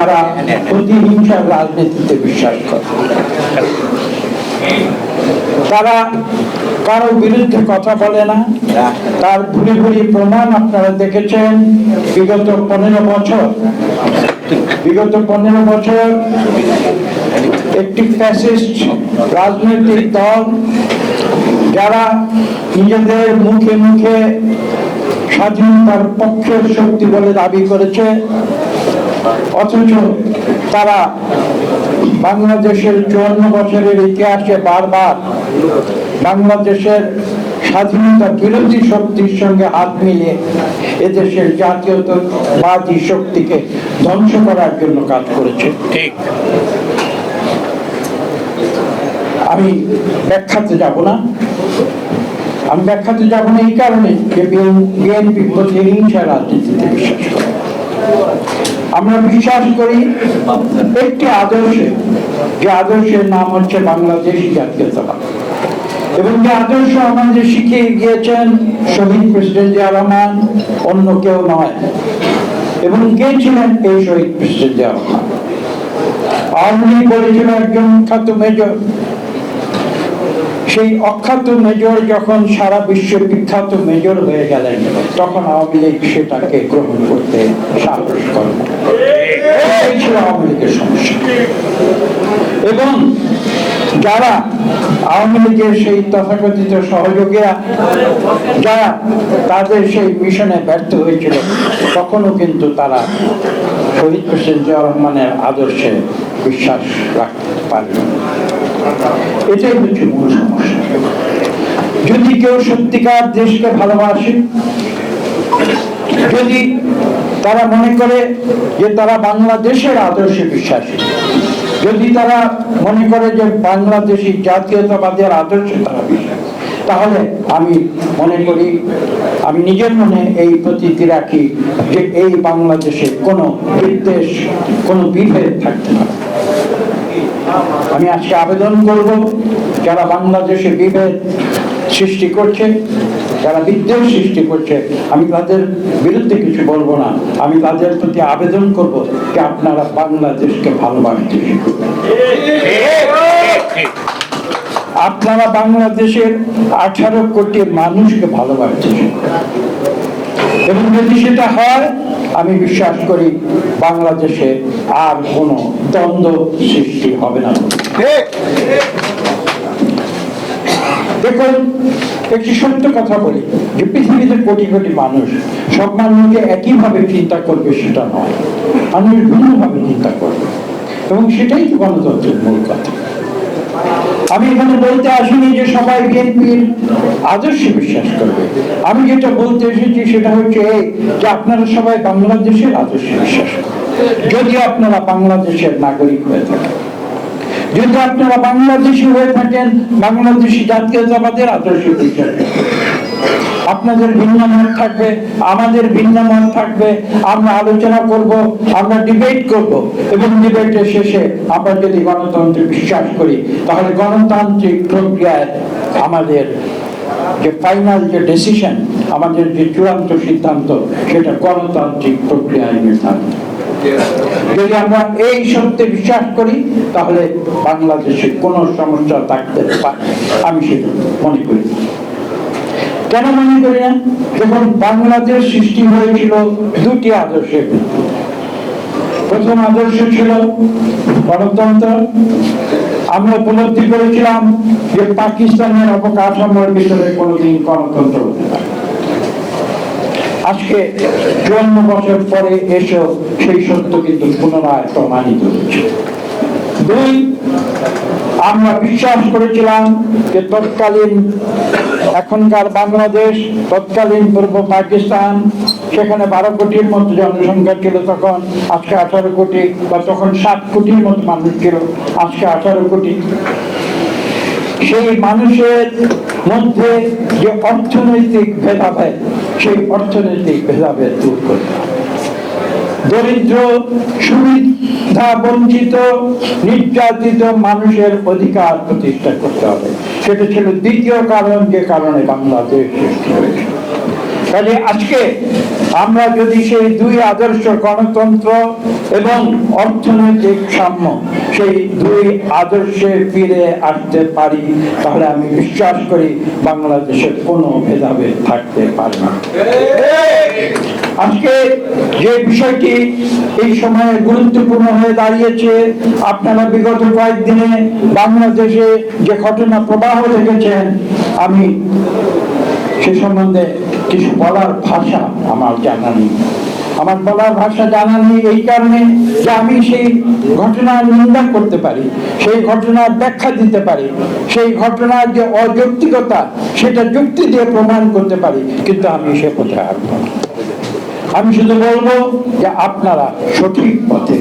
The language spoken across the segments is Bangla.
তারা প্রতিহিংসার রাজনীতিতে বিশ্বাস করে। তারা বিরুদ্ধে কথা বলে না। তার ভুরি প্রমাণ আপনারা দেখেছেন, বিগত পনেরো বছর, বিগত পনেরো বছর একটি রাজনৈতিক দল যারা নিজেদের মুখে মুখে স্বাধীনতার পক্ষের শক্তি বলে দাবি করেছে অথচ তারা বাংলাদেশের চুয়ান্ন বছরের ইতিহাসে বারবার বাংলাদেশের স্বাধীনতা বিরোধী শক্তির সঙ্গে হাত মিলিয়ে এদেশের জাতীয়তাবাদী শক্তিকে ধ্বংস করার জন্য কাজ করেছে। ঠিক। আমি ব্যাখ্যাতে যাব না। আমি ব্যাখ্যাতে যাব না এই কারণে যে বিএনপি প্রতিহিংসা রাজনীতিতে বিশ্বাস করে। আমরা বিশ্বাস করি একটি আদর্শে, যে আদর্শের নাম হচ্ছে বাংলাদেশি জাতীয়তাবাদ। এবং যে আদর্শ আমাদের শিখিয়ে গিয়েছেন শহীদ প্রেসিডেন্ট জিয়া রহমান, অন্য কেউ নয়। এবং কে ছিলেন এই শহীদ প্রেসিডেন্ট জিয়া রহমান? আওয়ামী লীগ বলেছিল একজন খ্যাত মেজর। সেই অখ্যাত মেজর যখন সারা বিশ্বে বিখ্যাত মেজর হয়ে গেলেন, তখন আওয়ামী লীগ সেটাকে গ্রহণ করতে সাহস করে এই ছিল আওয়ামী লীগের সমস্যা। এবং যারা আওয়ামী লীগের সেই তথাকথিত সহযোগীরা, যারা তাদের সেই মিশনে ব্যর্থ হয়েছিল, তখনও কিন্তু তারা শহীদ প্রেসিডেন্ট জিয়া রহমানের আদর্শে বিশ্বাস রাখতে পারেনি। এটাই হচ্ছে মূল সমস্যা যদি কেউ সত্যিকার দেশকে ভালোবাসে, যদি তারা মনে করে যে তারা বাংলাদেশের আদর্শে বিশ্বাসী, যদি তারা মনে করে যে বাংলাদেশি জাতীয়তাবাদের আদর্শে তারা বিশ্বাসী, তাহলে আমি মনে করি, আমি নিজের মনে এই প্রতীতি রাখি যে এই বাংলাদেশে কোনো বিদ্বেষ, কোনো বিভেদ থাকতে পারে। আমি আজকে আবেদন করব, যারা বাংলাদেশে বিভেদ সৃষ্টি করছে, যারা বিদ্বেষ সৃষ্টি করছে, আমি তাদের বিরুদ্ধে কিছু বলব না। আমি তাদের প্রতি আবেদন করব যে আপনারা বাংলাদেশকে ভালোবাসতে আপনারা বাংলাদেশের আঠারো কোটি মানুষকে ভালোবাসতে এবং যদি সেটা হয় আমি বিশ্বাস করি বাংলাদেশে আর কোনো দ্বন্দ্ব সৃষ্টি হবে না। দেখুন একটি সত্য কথা বলি যে পৃথিবীতে কোটি কোটি মানুষ সব মানুষকে একইভাবে চিন্তা করবে সেটা নয়। মানুষ ভিন্নভাবে চিন্তা করবে। এবং সেটাই তো গণতন্ত্রের মূল কথা। আমি এখানে বলতে আসিনি যে সবাই বিএনপির আদর্শে বিশ্বাস করবে আমি যেটা বলতে এসেছি সেটা হচ্ছে যে আপনারা সবাই বাংলাদেশের আদর্শে বিশ্বাস যদি আপনারা বাংলাদেশের নাগরিক হয়ে থাকেন, যদি আপনারা বাংলাদেশি হয়ে থাকেন, বাংলাদেশি জাতীয়তাবাদের আদর্শ বিশ্বাস। আপনাদের ভিন্ন মত থাকবে, আমাদের ভিন্ন মত থাকবে, আমরা আলোচনা করব, আমরা ডিবেট করব এবং ডিবেটের শেষে আমরা যদি গণতন্ত্রে বিশ্বাস করি, তাহলে গণতান্ত্রিক প্রক্রিয়ায় আমাদের যে ফাইনাল যে ডিসিশন আমাদের যে চূড়ান্ত সিদ্ধান্ত, সেটা গণতান্ত্রিক প্রক্রিয়ায় নির্ধারিত যদি আমরা এই সত্যে বিশ্বাস করি, তাহলে বাংলাদেশে কোনো সমস্যা থাকতে পারে আমি সেটা মনে করি। কেন মনে করি? না যখন বাংলাদেশ সৃষ্টি হয়েছিল দুটি আদর্শের প্রথম আদর্শ ছিল গণতন্ত্র। আমরা উপলব্ধি করেছিলাম যে পাকিস্তানের অবকাঠামোর ভিতরে কোনোদিন গণতন্ত্র আজকে চুয়ান্ন বছর পরে এসেও সেই সত্য কিন্তু পুনরায় প্রমাণিত হচ্ছে দুই আমরা বিশ্বাস করেছিলাম যে তৎকালীন এখনকার বাংলাদেশ, তৎকালীন পূর্ব পাকিস্তান, সেখানে বারো কোটির মতো জনসংখ্যা ছিল তখন, আজকে আঠারো কোটি বা তখন সাত কোটির মতো মানুষ ছিল, আজকে আঠারো কোটি সেই মানুষের মধ্যে যে অর্থনৈতিক ভেদাভেদ, সেই অর্থনৈতিক ভেদাভেদ দূর করতে হবে। দরিদ্র, সুবিধা বঞ্চিত, নির্যাতিত মানুষের অধিকার প্রতিষ্ঠা করতে হবে। সেটা ছিল দ্বিতীয় কারণ, যে কারণে বাংলাদেশ সৃষ্টি হয়েছে। তাহলে আজকে আমরা যদি সেই দুই আদর্শ গণতন্ত্র এবং অর্থনৈতিক সাম্য সেই দুই আদর্শে ফিরে আসতে পারি, তাহলে আমি বিশ্বাস করি বাংলাদেশের কোনো ভেদাভেদ থাকতে পারে না। আজকে যে বিষয়টি এই সময়ে গুরুত্বপূর্ণ হয়ে দাঁড়িয়েছে, আপনারা বিগত কয়েকদিনে বাংলাদেশে যে ঘটনা প্রবাহ দেখেছেন, আমি সে সম্বন্ধে কিছু বলার ভাষা আমার জানা নেই। আমার বলার ভাষা জানা নেই এই কারণে যে আমি সেই ঘটনার নিন্দা করতে পারি, সেই ঘটনার ব্যাখ্যা দিতে পারি, সেই ঘটনার যে অযৌক্তিকতা, সেটা যুক্তি দিয়ে প্রমাণ করতে পারি, কিন্তু আমি সে পথে আসব না। আমি শুধু বলব যে আপনারা সঠিক পথে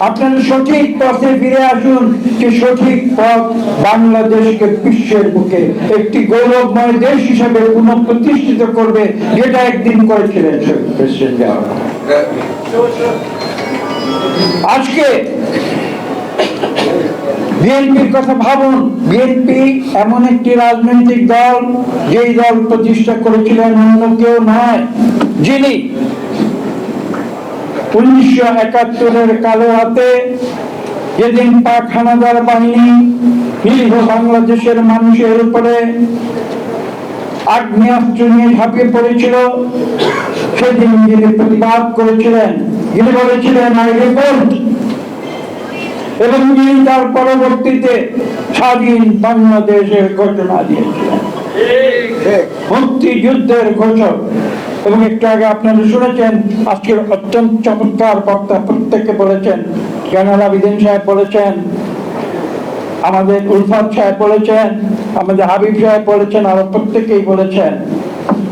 আপনারা সঠিক পথে ফিরে আসুন যে সঠিক পথ বাংলাদেশকে বিশ্বের বুকে একটি গৌরবময় দেশ হিসেবে পুনঃপ্রতিষ্ঠিত করবে, যেটা একদিন করেছিলেন প্রেসিডেন্ট আজকে বিএনপির কথা ভাবুন। বিএনপি এমন একটি রাজনৈতিক দল, যেই দল প্রতিষ্ঠা করেছিলেন অন্য কেউ নয়, যিনি উনিশশো একাত্তরের কালো হাতে যেদিন পাক হানাদার বাহিনী নিরীহ বাংলাদেশের মানুষের উপরে আগ্নেয়াস্ত্র নিয়ে ঝাঁপিয়ে পড়েছিল, সেদিন যিনি প্রতিবাদ করেছিলেন। যিনি বলেছিলেন আই রিপোর্ট এবং তিনি তার পরবর্তীতে স্বাধীন বাংলাদেশের ঘোষণা দিয়েছিলেন। মুক্তিযুদ্ধের ঘোষক। এবং একটু আগে আপনারা শুনেছেন, আজকের অত্যন্ত চমৎকার বক্তা প্রত্যেকে বলেছেন জয়নাল আবিদিন সাহেব বলেছেন, আমাদের উলফাত সাহেব বলেছেন, আমাদের হাবিব সাহেব বলেছেন, আরও প্রত্যেকেই বলেছেন,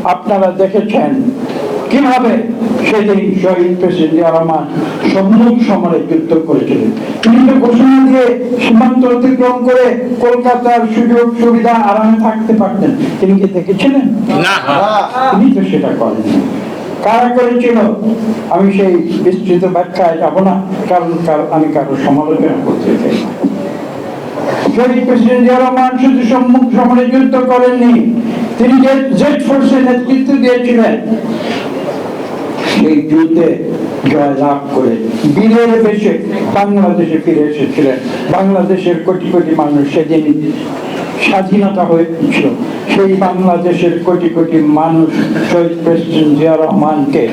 আপনারা দেখেছেন কীভাবে সেদিন শহীদ প্রেসিডেন্ট রহমান সম্মুখ সমরে যুদ্ধ করেছিলেন? তিনি তো ঘোষণা দিয়ে সীমান্ত অতিক্রম করে কলকাতার সুযোগ সুবিধা আরামে থাকতে পারতেন। তিনি কি দেখেছিলেন? না। তিনি তো সেটা করেননি। কারা করেছিল? আমি সেই বিস্তৃত ব্যাখ্যায় যাব না কারণ কার- আমি কারও সমালোচনা করতে চাই। শহীদ প্রেসিডেন্ট জিয়া রহমান শুধু সম্মুখ সমরে যুদ্ধ করেননি তিনি যে জেড ফোর্সের নেতৃত্ব দিয়েছিলেন। সেই যুদ্ধে জয় লাভ করে বীরের বেশে বাংলাদেশে ফিরে এসেছিলেন। বাংলাদেশের কোটি কোটি মানুষ সেদিন স্বাধীনতা হয়েছিল। সেই বাংলাদেশের কোটি কোটি মানুষ শহীদ প্রেসিডেন্ট জিয়া রহমানকে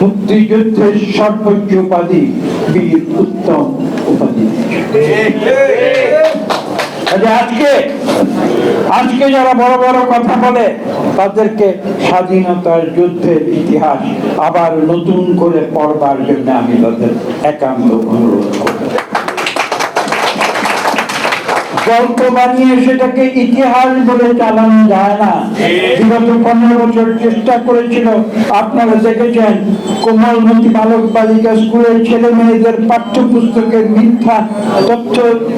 মুক্তিযুদ্ধের সর্বোচ্চ উপাধি, বীর উত্তম উপাধি আজকে আজকে যারা বড় বড় কথা বলে, তাদেরকে স্বাধীনতার যুদ্ধের ইতিহাস আবার নতুন করে পড়বার জন্য আমি তাদের একান্ত অনুরোধ করব। গল্প বানিয়ে সেটাকে ইতিহাস বলে চালানো যায় না। বিগত পনেরো বছর চেষ্টা করেছিল। আপনারা দেখেছেন, কোমলমতি বালক বালিকা স্কুলের ছেলে মেয়েদের পাঠ্যপুস্তকের মিথ্যা তথ্য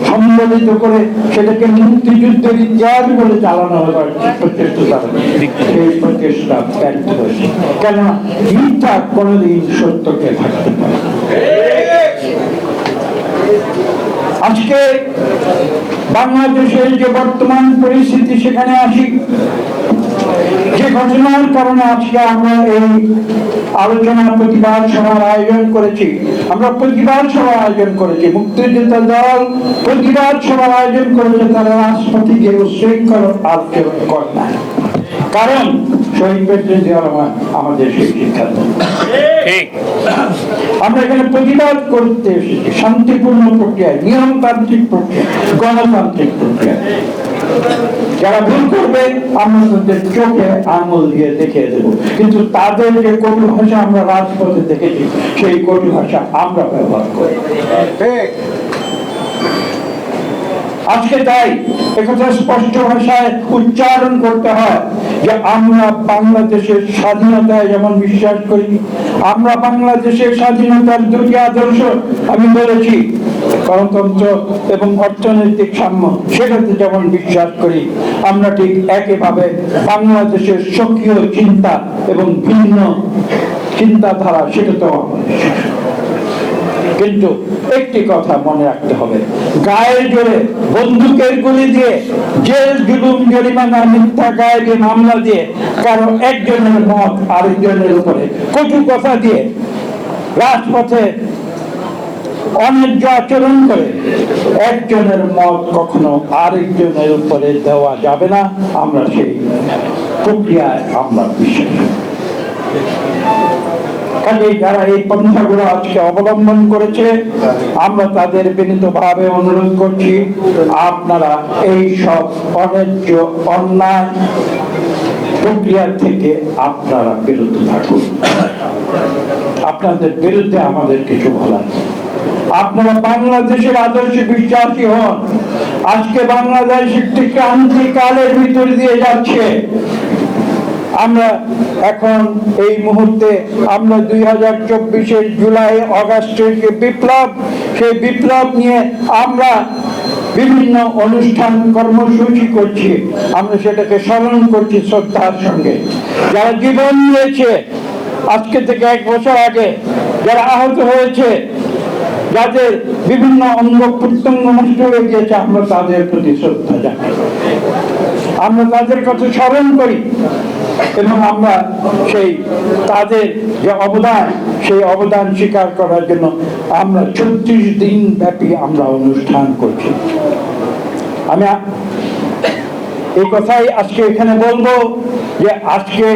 সম্বলিত করে সেটাকে মুক্তিযুদ্ধের ইতিহাস বলে চালানো হবার প্রচেষ্টা সেই প্রচেষ্টা ব্যর্থ হয়েছে। মিথ্যা কোনোদিন সত্যকে থাকতে পারে। আজকে বাংলাদেশের যে বর্তমান পরিস্থিতি সেখানে আসি, যে ঘটনার কারণে আজকে আমরা এই আলোচনা প্রতিবাদ সভার আয়োজন করেছি আমরা প্রতিবাদ সভার আয়োজন করেছি, মুক্তিযোদ্ধা দল প্রতিবাদ সভার আয়োজন করেছে, তারা রাষ্ট্রপতি যে উশৃঙ্খল আচরণ করে কারণ শহীদ রহমান আমাদের সেই শিক্ষা। ঠিক। আমরা এখানে প্রতিবাদ করতে শান্তিপূর্ণ প্রক্রিয়ায় নিয়মতান্ত্রিক প্রক্রিয়া গণতান্ত্রিক প্রক্রিয়া। যারা ভুল করবে আমরা তাদের চোখে আঙুল দিয়ে দেখিয়ে দেব। কিন্তু তাদের যে কটু ভাষা আমরা রাজপথে দেখেছি সেই কটু ভাষা আমরা ব্যবহার করি। আজকে তাই একথা স্পষ্ট ভাষায় উচ্চারণ করতে হয় যে আমরা বাংলাদেশের স্বাধীনতায় যেমন বিশ্বাস করি, আমরা বাংলাদেশের স্বাধীনতার দুটি আদর্শ আমি বলেছি, গণতন্ত্র এবং অর্থনৈতিক সাম্য, সেটাতে যেমন বিশ্বাস করি, আমরা ঠিক একইভাবে বাংলাদেশের সক্রিয় চিন্তা এবং ভিন্ন চিন্তাধারা বিশ্বাস করি। কিন্তু একটি কথা মনে রাখতে হবে। গায়ের জোরে বন্দুকের গুলি দিয়ে জেল জুলুম, জরিমানা, মিথ্যা, গায়েবী মামলা দিয়ে কারও একজনের মত আরেকজনের উপরে কটু কথা দিয়ে রাজপথে অন্যায্য আচরণ করে একজনের মত কখনো আরেকজনের উপরে দেওয়া যাবে না। আমরা সেই প্রক্রিয়ায় আমরা বিশ্বাস। কাজে যারা এই পন্থাগুলো আজকে অবলম্বন করেছে, আমরা তাদের বিনীতভাবে অনুরোধ করছি, আপনারা এই সব অন্যায্য অন্যায় প্রক্রিয়া থেকে আপনারা বিরত থাকুন। আপনাদের বিরুদ্ধে আমাদের কিছু বলার আপনারা বাংলাদেশের আদর্শে বিশ্বাসী হন। আজকে বাংলাদেশ একটি ক্রান্তিকালের ভিতর দিয়ে যাচ্ছে। আমরা এখন এই মুহূর্তে আমরা দুই হাজার চব্বিশের জুলাই অগাস্টের যে বিপ্লব, সেই বিপ্লব নিয়ে আমরা বিভিন্ন অনুষ্ঠান কর্মসূচি করছি। আমরা সেটাকে স্মরণ করছি শ্রদ্ধার সঙ্গে। যারা জীবন দিয়েছে আজকে থেকে এক বছর আগে যারা আহত হয়েছে, যাদের বিভিন্ন অঙ্গ প্রত্যঙ্গ নষ্ট হয়ে গিয়েছে, আমরা তাদের প্রতি শ্রদ্ধা জানাই। আমরা তাদের কথা স্মরণ করি। এবং আমরা সেই তাদের যে অবদান, সেই অবদান স্বীকার করার জন্য আমরা চব্বিশ দিন ব্যাপী আমরা অনুষ্ঠান করছি। আমি এই কথাই আজকে এখানে বলব যে আজকে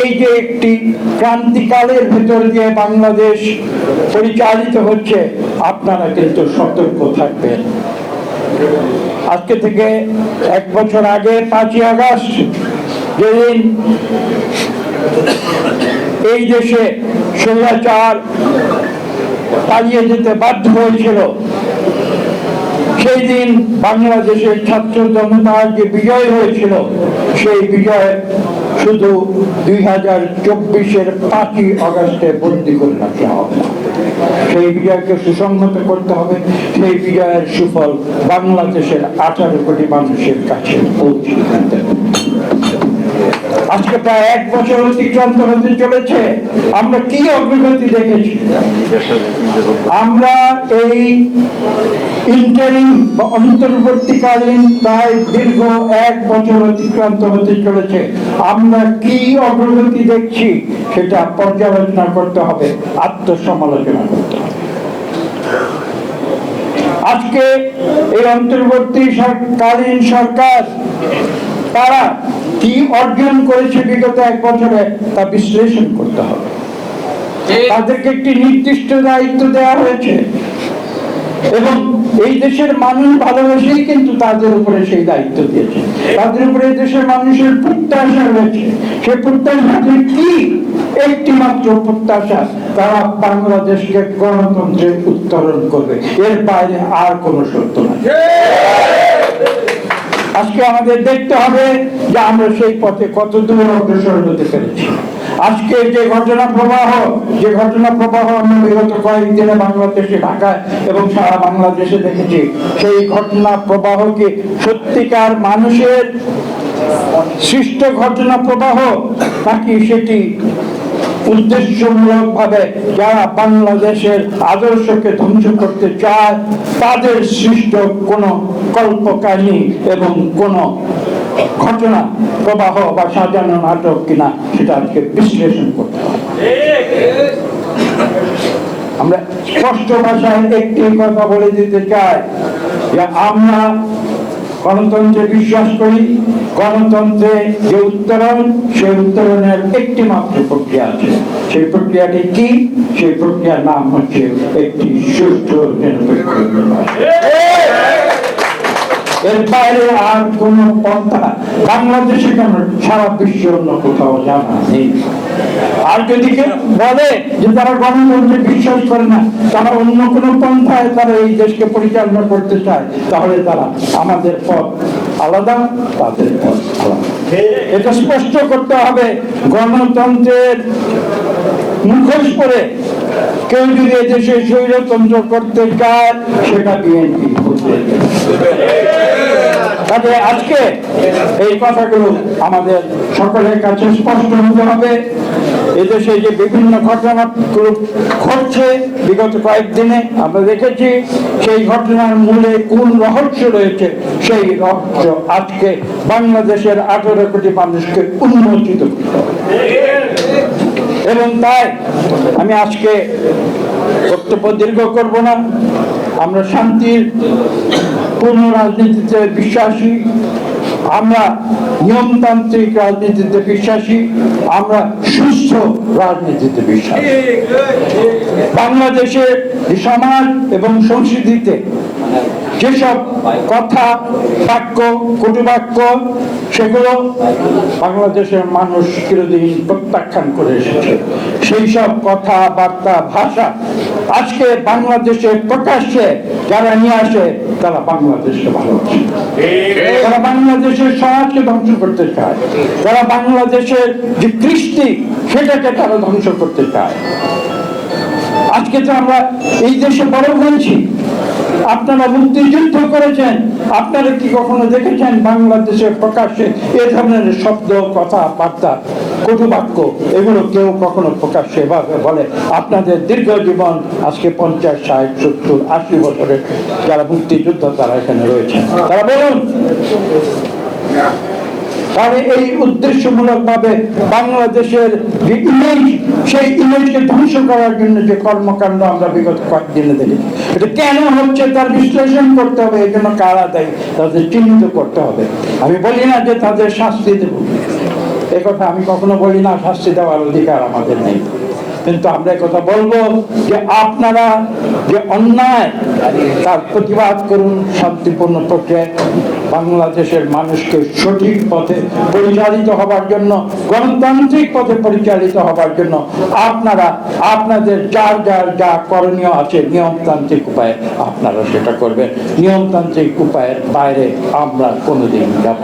এই যে একটি ক্রান্তিকালের ভেতর দিয়ে বাংলাদেশ পরিচালিত হচ্ছে, আপনারা কিন্তু সতর্ক থাকবেন। আজকে থেকে এক বছর আগে পাঁচই আগস্ট যেদিন এই দেশে স্বৈরাচার পালিয়ে যেতে বাধ্য হয়েছিল সেই দিন বাংলাদেশের ছাত্র জনতার যে বিজয় হয়েছিল, সেই বিজয় শুধু দুই হাজার চব্বিশের পাঁচই আগস্টে বন্দি করে রাখা হবে। সেই বিজয়কে সুসংহত করতে হবে, সেই বিজয়ের সুফল বাংলাদেশের আঠারো কোটি মানুষের কাছে পৌঁছে। আজকে প্রায় এক বছর অতিক্রান্ত হতে চলেছে। আমরা কি অগ্রগতি দেখেছি? আমরা এই ইন্টারিম বা অন্তর্বর্তীকালীন প্রায় দীর্ঘ এক বছর অতিক্রান্ত হতে চলেছে। আমরা কি অগ্রগতি দেখছি সেটা পর্যালোচনা করতে হবে, আত্মসমালোচনা করতে হবে। আজকে এই অন্তর্বর্তী কালীন সরকার তারা কি অর্জন করেছে বিগত এক বছরে তা বিশ্লেষণ করতে হবে। তাদেরকে একটি নির্দিষ্ট দায়িত্ব দেওয়া হয়েছে। এবং এই দেশের মানুষ ভালোবেসেই কিন্তু তাদের উপরে সেই দায়িত্ব দিয়েছে। তাদের উপরে এই দেশের মানুষের প্রত্যাশা রয়েছে। সে প্রত্যাশাটি কি? একটি মাত্র প্রত্যাশা তারা বাংলাদেশকে গণতন্ত্রে উত্তরণ করবে। এর বাইরে আর কোনো সত্য নাই। আজকে আমাদের দেখতে হবে যে আমরা সেই পথে কত দূর অগ্রসর হতে পেরেছি। আজকে যে ঘটনা প্রবাহ, যে ঘটনা প্রবাহ আমরা বিগত কয়েকদিনে বাংলাদেশে, ঢাকায় এবং সারা বাংলাদেশে দেখেছি, সেই ঘটনা প্রবাহকে সত্যিকার মানুষের সৃষ্ট ঘটনা প্রবাহ নাকি সেটি উদ্দেশ্যমূলক ভাবে যারা বাংলাদেশের আদর্শকে ধ্বংস করতে চায়, তাদের সৃষ্ট কল্পকাহিনী এবং ঘটনা, প্রবাহ বা সাজানো নাটক কিনা সেটা আজকে বিশ্লেষণ করতে আমরা স্পষ্ট ভাষায় একটি কথা বলে দিতে চাই যে আমরা গণতন্ত্রে বিশ্বাস করি, গণতন্ত্রে যে উত্তরণ সেই উত্তরণের একটি মাত্র প্রক্রিয়া আছে সেই প্রক্রিয়াটি কি সেই প্রক্রিয়ার নাম হচ্ছে একটি সুষ্ঠু নিরপেক্ষ নির্বাচন। এর বাইরে আর কোন পন্থা বাংলাদেশে কেন সারা বিশ্বে অন্য কোথাও জানা নেই আর যদি বলে যে তারা গণতন্ত্রে বিশ্বাস করে না তারা অন্য কোন পন্থায় তারা এই দেশকে পরিচালনা করতে চায় তাহলে তারা আমাদের পথ আলাদা তাদের পথ আলাদা। এটা স্পষ্ট করতে হবে গণতন্ত্রের মুখোশ পরে কেউ যদি এদেশে স্বৈরতন্ত্র করতে চায়, সেটা বিএনপি আজকে এই কথাগুলো আমাদের সকলের কাছে স্পষ্ট হতে হবে। এদেশে যে বিভিন্ন ঘটনাগুলো ঘটছে, বিগত কয়েকদিনে আমরা দেখেছি, সেই ঘটনার মূলে কোন রহস্য রয়েছে, সেই রহস্য আজকে বাংলাদেশের আঠারো কোটি মানুষকে উন্মোচিত এবং তাই আমি আজকে বক্তব্য দীর্ঘ করব না। আমরা শান্তির পূর্ণ রাজনীতিতে বিশ্বাসী। আমরা নিয়মতান্ত্রিক রাজনীতিতে বিশ্বাসী। আমরা সুস্থ রাজনীতিতে বিশ্বাসী। বাংলাদেশের সমাজ এবং সংস্কৃতিতে যেসব কথা, বাক্য, কটুবাক্য, সেগুলো বাংলাদেশের মানুষ চিরদিন প্রত্যাখ্যান করে এসেছে। সেই সব কথাবার্তা ভাষা আজকে বাংলাদেশে প্রকাশ্যে যারা নিয়ে আসে, তারা বাংলাদেশকে ভালোবাসে। তারা বাংলাদেশের সমাজকে ধ্বংস করতে চায় তারা বাংলাদেশের যে কৃষ্টি, সেটাকে তারা ধ্বংস করতে চায়। আজকে তো আমরা এই দেশে বড় হয়েছি। আপনারা মুক্তিযুদ্ধ করেছেন, আপনারা কি কখনো দেখেছেন বাংলাদেশে প্রকাশ্যে এ ধরনের শব্দ কথা বার্তা কটুবাক্য? এগুলো কেউ কখনো প্রকাশ্যে এভাবে বলে। আপনাদের দীর্ঘ জীবন, আজকে পঞ্চাশ, ষাট, সত্তর, আশি বছরের যারা মুক্তিযুদ্ধ তারা এখানে রয়েছেন। তারা বলুন। তাহলে এই উদ্দেশ্যমূলক ভাবে বাংলাদেশের যে ইমেজ, সেই ইমেজকে ধ্বংস করার জন্য যে কর্মকাণ্ড আমরা বিগত কয়েকদিনে দেখি এটা কেন হচ্ছে তার বিশ্লেষণ করতে হবে এই জন্য কারা দেয়, তাদের চিহ্নিত করতে হবে। আমি বলি না যে তাদের শাস্তি দেব। এ কথা আমি কখনো বলি না, শাস্তি দেওয়ার অধিকার আমাদের নেই। কিন্তু আমরা কথা বলব যে আপনারা যে অন্যায়, তার প্রতিবাদ করুন, শান্তিপূর্ণ প্রক্রিয়ায়। বাংলাদেশের মানুষকে সঠিক পথে পরিচালিত হবার জন্য, গণতান্ত্রিক পথে পরিচালিত হবার জন্য আপনারা, আপনাদের যার যার যা করণীয় আছে নিয়মতান্ত্রিক উপায়ে আপনারা সেটা করবেন। নিয়মতান্ত্রিক উপায়ের বাইরে আমরা কোনোদিন যাব